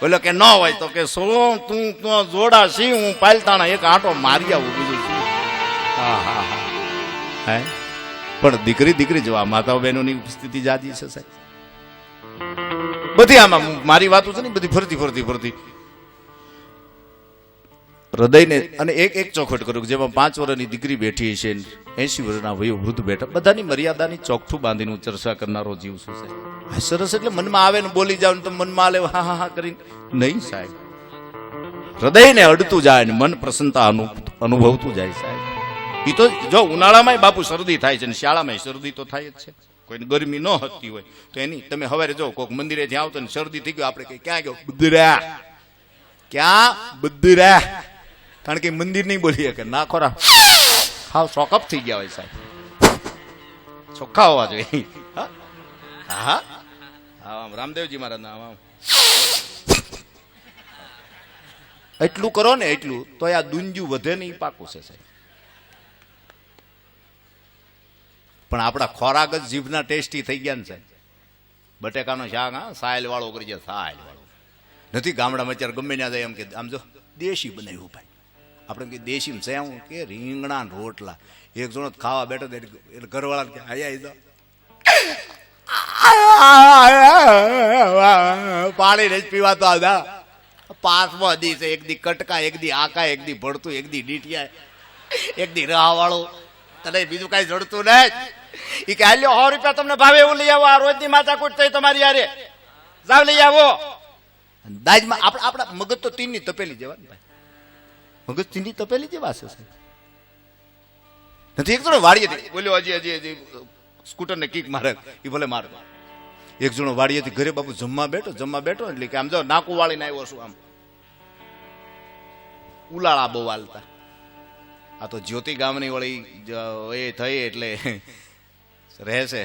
બોલો કે ન હોય તો કે શું તું, તો જોડા સી, હું પાલતાણા, એક આંટો મારી આવું બીજું શું? હા હા હા. પણ દીકરી દીકરી જોવા માતાઓ બહેનોની સ્થિતિ જાજી છે સાહેબ. બધી આમાં મારી વાતો છે ને, બધી ફરતી ફરતી ફરતી. હૃદયને અને એક એક ચોખવટ કરું જેમાં પાંચ વર્ષની દીકરી બેઠી છે એસી વર્ષના વયો વૃદ્ધ બેઠા. બધાની મર્યાદાની ચોકઠું બાંધીને હું ચર્ચા કરનારો જીવ છું સાહેબ. હા, સરસ એટલે મનમાં આવે ને બોલી જાવ ને તો મનમાં આવે હા હા હા કરીને. નહીં સાહેબ. હૃદયને અડતું જાય ને મન પ્રસન્નતા અનુ અનુભવતું જાય સાહેબ. એ તો જો ઉનાળામાં બાપુ શરદી થાય છે ને શાળામાં શરદી તો થાય જ છે. કોઈને ગરમી ન હતી હોય તો એની તમે હવારે જો કોઈક મંદિરે થી આવતો ને શરદી થઈ ગયો આપણે કઈ ક્યાં ગયો? બુદ્ધરા ક્યાં? બુદ્ધરા કારણ કે મંદિર નહીં બોલી કે ના ખોરા હાવ શોકઅપ થઈ ગયા હોય સાહેબ. ચોખ્ખા હોવા જોઈએ. હા? હા? આમ રામદેવજી મારા નામ, આમ. એટલું કરો ને એટલું, તો આ દુંજુ વધે નહીં, પાકું છે સાહેબ. પણ આપણા ખોરાક જ જીભના ટેસ્ટી થઈ ગયા ને સાહેબ. બટેકાનો શાક, હા સાયલ વાળો કરી જાય સાયલ વાળો નથી ગામડામાં અત્યારે ગમે ત્યાં જાય એમ કે, આમ જો, દેશી બનાવ્યું ભાઈ. આપણે કે દેશી સેવું કે રીંગણા રોટલા. એક જણો ખાવા બેઠો એટલે ઘરવાળા કે આયા આઈ દો પાણી જ પીવા તો આદા પાંચમો દી છે એક દી કટકા એક દી આકા એક દી ભળતું એક દી ડીટિયા એક દી રહાવાળો. વાળું તને બીજું કઈ જડતું નહીં એ કે હાલ્યો સો રૂપિયા તમને ભાવે એવું લઈ આવો. આ રોજની માથાકૂટ થઈ તમારી યારે જાવ લઈ આવો. દાજમાં આપણા આપણા મગજ તો તીનની તપેલી જવાની ભાઈ મગજ તીનની તપેલી જેવા છે. નથી એક જણો હતી બોલ્યો હજી હજી હજી સ્કૂટર ને કિક મારે. એ ભલે મારે. એક જણો હતી ઘરે બાપુ જમવા બેઠો જમવા બેઠો એટલે કે આમ જો નાકુ વાળીને આવ્યો છું આમ. ઉલાળા બહુ વાલતા. આ તો જ્યોતિ ગામની વળી એ થઈ એટલે રહેશે.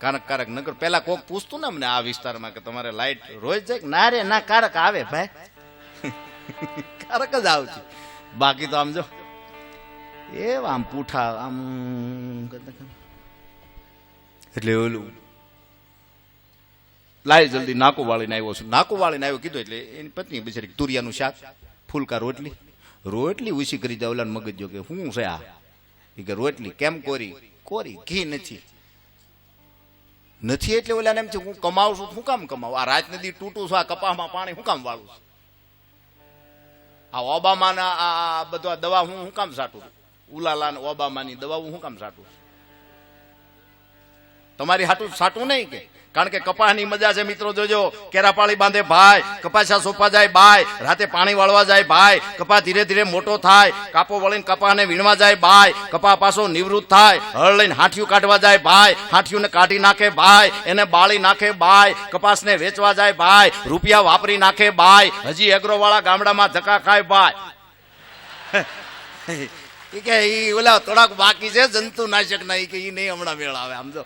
કારક કારક નગર પેલા કોક પૂછતું ને અમને આ વિસ્તારમાં કે તમારે લાઈટ રોજ જાય ના રે ના કારક આવે ભાઈ. કારક જ આવશે બાકી તો આમ જો એ આમ પૂઠા, આમ એટલે ઓલું, લાય જલ્દી નાકુ વાળીને આવ્યો છું. નાકુ વાળીને આવ્યો કીધું એટલે એની પત્ની બિચારી તુરિયાનું શાક, ફૂલકા રોટલી. રોટલી ઉછી કરી દે ઓલાને મગજ જો કે હું છે આ? કે રોટલી કેમ કોરી? કોરી ઘી નથી. નથી એટલે ઓલાને એમ છે, હું કમાવું છું શું કામ કમાવું? આ રાત નદી તૂટું છું, આ કપાસમાં પાણી શું કામ વાળું છું? આ ઓબામાના આ બધું દવા હું શું કામ સાટું? ઉલાલા ઓબામાની દવા હું શું કામ સાટું? તમારી હાટું સાટું નહીં કે. કારણ કે કપાસની મજા છે, મિત્રો, જોજો. કેરાપાળી બાંધે ભાઈ, કપાસા સોપા જાય ભાઈ રાતે પાણી વાળવા જાય ભાઈ કપા ધીરે ધીરે મોટો થાય, કાપો વળીને કપાને વીણવા જાય ભાઈ કપા પાછો નિવૃત્ત થાય, હળ લઈને હાંઠિયું કાઢવા જાય ભાઈ હાંઠિયુંને કાઢી નાખે ભાઈ એને બાળી નાખે ભાઈ કપાસને વેચવા જાય ભાઈ રૂપિયા વાપરી નાખે ભાઈ હજી એગ્રોવાળા ગામડામાં ધક્કા ખાય ભાઈ કે ઈ ઓલા થોડાક બાકી છે જંતુ નાશક ના, ઈ કે એ નહીં હમણાં મેળ આવે, આમ જો.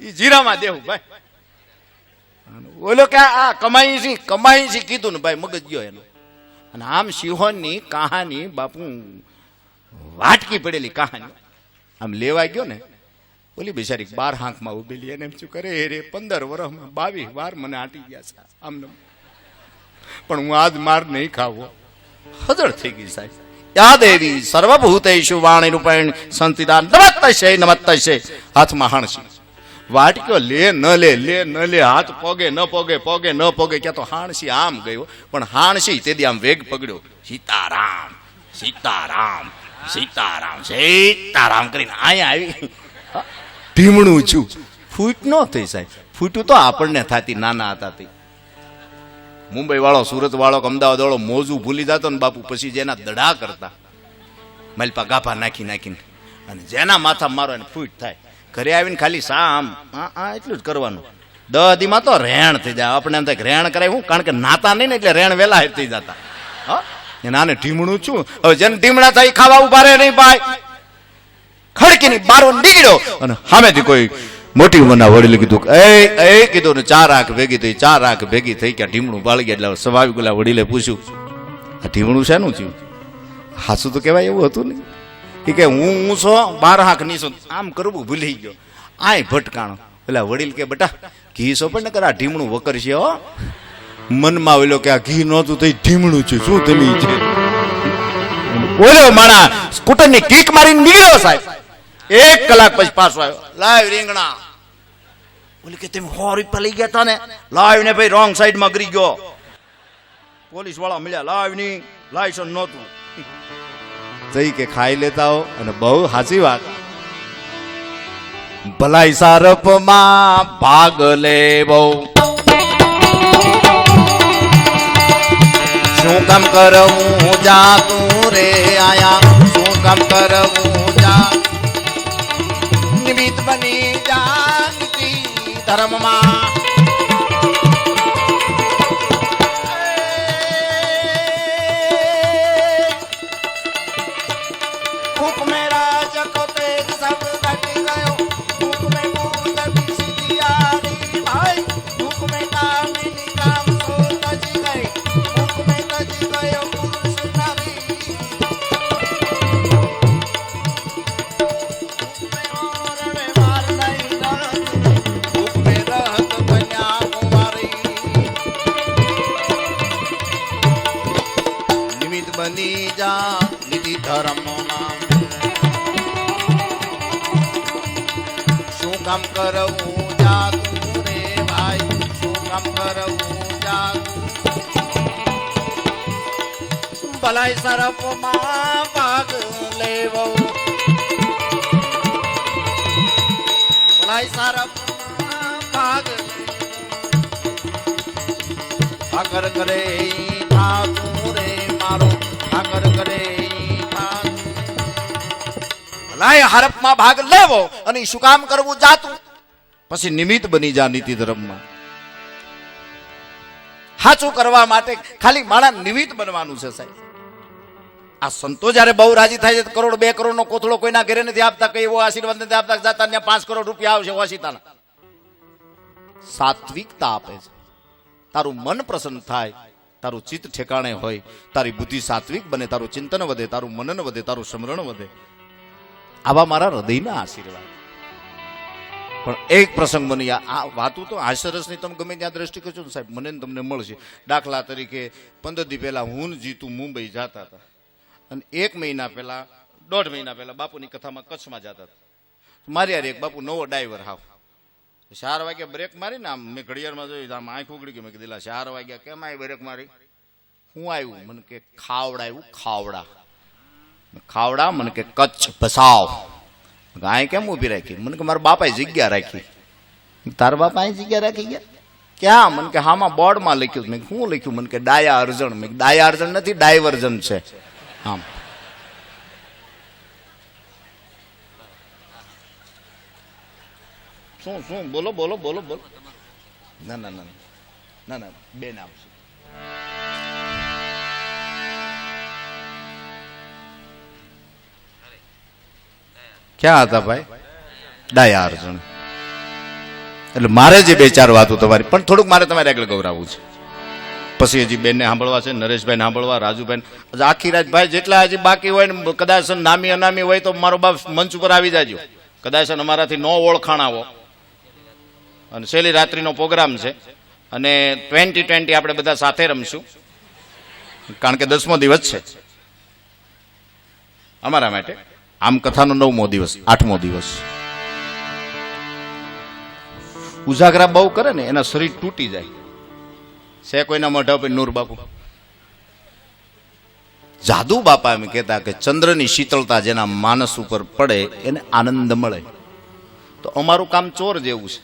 ઈ જીરામાં દેવું, ભાઈ. ઓલો કે આ કમાઈ છે કમાઈ છે કીધું ને ભાઈ, મગજ ગયો એનો. અને આમ સિંહોની કહાની બાપુ વાટકી પડેલી કહાની. આમ લેવા ગયો ને, ઓલી બિચારી બાર હાંકમાં ઉભેલી એને એમ શું કરે રે, પંદર વર્ષમાં બાવીસ વાર મને આટી ગયા છે આમને પણ હું આજ માર નહીં ખાવો. હજળ થઈ ગઈ સાહેબ. યા દેવી સર્વભૂતેષુ વાણી રૂપેણ સંતિદાન નમત્તશે નમત્તશે હાથમાં હાણસી વાટક્યો લે, ન લે લે, ન લે, હાથ પોગે, ન પોગે પોગે, ન પોગે, ક્યાં તો હાણસી આમ ગયો. પણ હાણસી તેથી આમ વેગ પકડ્યો. સીતારામ સીતારામ સીતારામ સીતારામ કરીને અહીંયા આવી. ભીમણું છું. ફૂટ ન થઈ સાહેબ. ફૂટ્યું તો આપણને થતી, નાના હતા મુંબઈ વાળો સુરત વાળો અમદાવાદ વાળો મોજું ભૂલી જતો ને બાપુ, પછી જેના દડા કરતા. મલપા ગાભા નાખી નાખીને. અને જેના માથા મારો એને ફૂટ થાય. ઘરે આવીને ખાલી સામ. આ આ એટલું જ કરવાનું. દહદીમાં તો રેણ થઈ જાય. આપણે એમ થાય રેણ કરાય હું? કારણ કે નાતા નહીં ને એટલે રેણ વેલા હેર થઈ જતા. હા? એને આને ઢીમણું છું. હવે જેને ઢીમણા થાય ખાવા ઊભા રહે નહીં ભાઈ. ખડકીની બારો નીકળ્યો. અને સામેથી કોઈ મોટી ઉંમરના વડીલે કીધું એ એ, કીધું ને ચાર આંખ ભેગી થઈ, ચાર આંખ ભેગી થઈ ગયા ઢીમણું બાળી ગયા. એટલે સ્વાભાવિક ઓલા વડીલે પૂછ્યું, આ ઢીમણું શેનું થયું? હાસું તો કહેવાય એવું હતું ને. કે હું હું છો? બાર આંખ નીસો આમ કરવું ભૂલી ગયો. આય ભટકાણો. પેલા વડીલ કે, બટા, ઘી સો પણ ને કરા ઢીમણું વકર છે હો. મનમાં આવેલો કે, આ ઘી નહોતું તો ઢીમણું છે. શું તમે છે? બોલ્યો માણા સ્કૂટરની કીક મારીને નીકળ્યો સાહેબ. એક કલાક પછી પાછો આવ્યો. લાવ રીંગણા. બોલી કે, તમે સો રૂપિયા લઈ ગયા હતા ને? લાઈવ ને ભાઈ, રોંગ સાઈડમાં ગરી ગયો. પોલીસવાળા મળ્યા, લાવની, લાયસન્સ નહોતું. જઈ કે ખાઈ લેતા હો. અને બહુ સાચી વાત. ભલાઈ સારપમાં ભાગ લેવો. શું કામ કરવું? જાતું રે આયા. શું કામ કરવું? જા નિમિત બની જા ધર્મમાં. ਹੁਕਮੇ ਰਾਜ ਕੋ ਤੇਜ ਸਭ ભલાઈ સરપમાં ભાગ લેવો. ભલાઈ સરપમાં ભાગ ઠાકર કરે ઠાકુર મારો ઠાકર કરે ભલાઈ હરપમાં ભાગ લેવો અને શું કામ કરવું જાતું? પછી નિમિત્ત બની જા નીતિ ધર્મમાં. સાચું કરવા માટે ખાલી માણા નિમિત્ત બનવાનું છે સાહેબ. આ સંતો જ્યારે બહુ રાજી થાય છે કરોડ, બે કરોડ નો કોથળો કોઈના ઘરે નથી આપતા, કઈ એવો આશીર્વાદ નથી આપતા જાતા ત્યાં પાંચ કરોડ રૂપિયા આવશે વાસીતાના સાત્વિકતા આપે છે. તારું મન પ્રસન્ન થાય, તારું ચિત્ત ઠેકાણે હોય, તારી બુદ્ધિ સાત્વિક બને, તારું ચિંતન વધે, તારું મનન વધે, તારું સ્મરણ વધે. આવા મારા હૃદયના આશીર્વાદ. પણ એક પ્રસંગ મને આ વાતું તો હાસ્યરસની તમે ગમે ત્યાં દ્રષ્ટિ કરશો ને સાહેબ મને તમને મળશે. દાખલા તરીકે પંદર દી પહેલાં હું જીતું મુંબઈ જતા હતા. અને એક મહિના પહેલાં દોઢ મહિના પહેલાં બાપુની કથામાં કચ્છમાં જતા હતા. મારી યાર એક બાપુ નવો ડ્રાઈવર હાવ. ચાર વાગ્યા બ્રેક મારી ને આમ મેં ઘડિયાળમાં જોયું આમ આંખ ઉગડી ગઈ. મેં કીધેલા "લા, ચાર વાગ્યા કેમ આવી બ્રેક મારી? હું આવ્યું મને કે ખાવડા આવ્યું ખાવડા. ખાવડા મને કે કચ્છ ભસાવ. ગાય કેમ ઊભી રાખી? મને કે મારા બાપાએ જગ્યા રાખી. તારા અહીં જગ્યા રાખી ગયા? ક્યાં? મને કે હામાં બોર્ડમાં લખ્યું મેં શું લખ્યું? મને કે ડાયા અર્જણ. મેં ડાયા અર્જણ નથી ડાયવર્જન છે. આમ શું શું? બોલો બોલો બોલો બોલો. ના ના ના ના. ના બેન આપશું ક્યાં હતા ભાઈ? ડાયા અર્જુન. એટલે મારે જે બે ચાર વાતો તમારી પણ થોડુંક મારે તમારે આગળ ગૌરાવવું છે. પછી હજી બેનને સાંભળવા છે નરેશભાઈ સાંભળવા રાજુભાઈ આખી રાત ભાઈ જેટલા હજી બાકી હોય ને, કદાચ નામી અનામી હોય તો મારો બાપ મંચ ઉપર આવી જાજો. કદાચ અમારાથી નો ઓળખાણ આવો અને છેલ્લી રાત્રિનો પ્રોગ્રામ છે. અને ટ્વેન્ટી ટ્વેન્ટી આપણે બધા સાથે રમશું. કારણ કે દસમો દિવસ છે. અમારા માટે. આમ કથાનો નવમો દિવસ, આઠમો દિવસ. ઉજાગરા બહુ કરે ને, એના શરીર તૂટી જાય. છે કોઈના મોઢા પર નૂર બાપુ. જાદુ બાપા એમ કહેતા કે ચંદ્રની શીતળતા જેના માનસ ઉપર પડે, એને આનંદ મળે. તો અમારું કામ ચોર જેવું છે.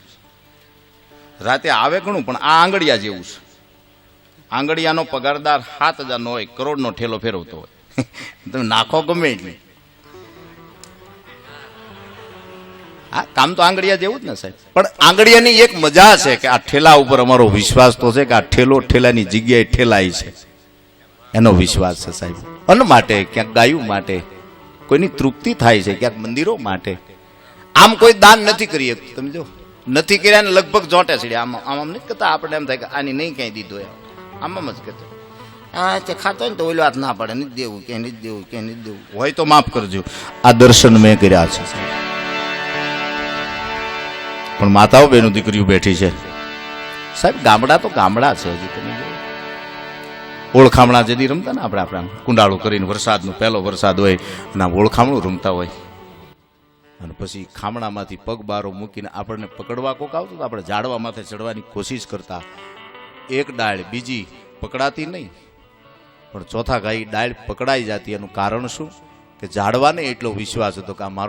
રાતે આવે ઘણું, પણ આ આંગળિયા જેવું છે. આંગળિયાનો પગારદાર સાત હજારનો હોય, કરોડનો ઠેલો ફેરવતો હોય. તમે નાખો ગમે એટલી. હા કામ તો આંગળિયા જેવું જ ને સાહેબ? પણ આંગળિયાની એક મજા છે કે આ ઠેલા ઉપર અમારો વિશ્વાસ તો છે કે આ ઠેલો ઠેલાની જગ્યાએ ઠેલાય છે. એનો વિશ્વાસ છે સાહેબ. અન્ન માટે, ક્યાંક ગાયું માટે, કોઈની તૃપ્તિ થાય છે, ક્યાંક મંદિરો માટે. આમ કોઈ દાન નથી કરી શકતું, તમે જો. નથી કર્યા ને લગભગ જોટે છે આમ આમ આમ નથી કરતા આપણે એમ થાય કે આની નહીં ક્યાંય દીધો એમ. આમ આમ જ કહેતો. આ તે ખાતો ને તો ઓલો હાથ ના પડે. નથી દેવું કે નથી દેવું કે નથી દેવું. હોય તો માફ કરજો. આ દર્શન મેં કર્યા છે સાહેબ. પણ માતાઓ બેનો દીકરીઓ બેઠી છે. સાહેબ, ગામડા તો ગામડા છે હજી તમે ઓળખામણા જેથી રમતા ને આપણે આપણે કુંડાળું કરીને વરસાદનો, પહેલો વરસાદ હોય અને ઓળખામણું રમતા હોય. અને પછી ખામણામાંથી પગ બારો મૂકીને આપણને પકડવા કોક આવતું તો આપણે ઝાડવા માથે ચડવાની કોશિશ કરતા. એક ડાળ બીજી પકડાતી નહીં. પણ ચોથા ગાઈ ડાળ પકડાઈ જતી. એનું કારણ શું? કે ઝાડવાને એટલો વિશ્વાસ હતો કે આ મારો